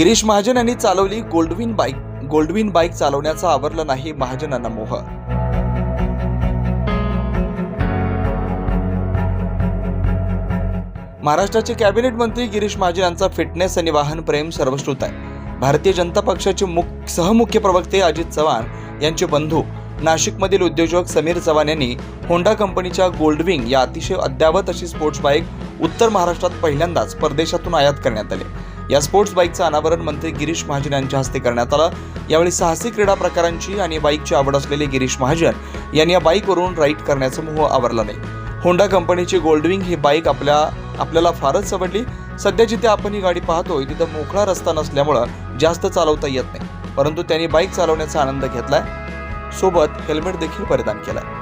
गिरीश महाजन यांनी चालवली Gold Wing bike Gold Wing bike चालवण्याचा आवरला नाही महाजनांना मोह. महाराष्ट्राचे कॅबिनेट मंत्री गिरीश महाजन यांचा फिटनेस आणि वाहन प्रेम सर्वश्रुत आहे. भारतीय जनता पक्षाचे मुख सहमुख्य प्रवक्ते अजित चव्हाण यांचे बंधू नाशिकमधील उद्योजक समीर चव्हाण यांनी होंडा कंपनीच्या गोल्डविंग या अतिशय अद्यावत अशी स्पोर्ट्स बाईक उत्तर महाराष्ट्रात पहिल्यांदाच परदेशातून आयात करण्यात आली. या स्पोर्ट्स बाईकचं अनावरण मंत्री गिरीश महाजन यांच्या हस्ते करण्यात आलं. यावेळी साहसी क्रीडा प्रकारांची आणि बाईकची आवड असलेले गिरीश महाजन यांनी या बाईकवरून राईड करण्याचं मोह आवरला नाही. होंडा कंपनीची गोल्डविंग ही बाईक आपल्या आपल्याला फारच आवडली. सध्या जिथे आपण ही गाडी पाहतोय तिथं मोकळा रस्ता नसल्यामुळं जास्त चालवता येत नाही. परंतु त्यांनी बाईक चालवण्याचा आनंद घेतलाय. सोबत हेल्मेट देखील परिधान केलाय.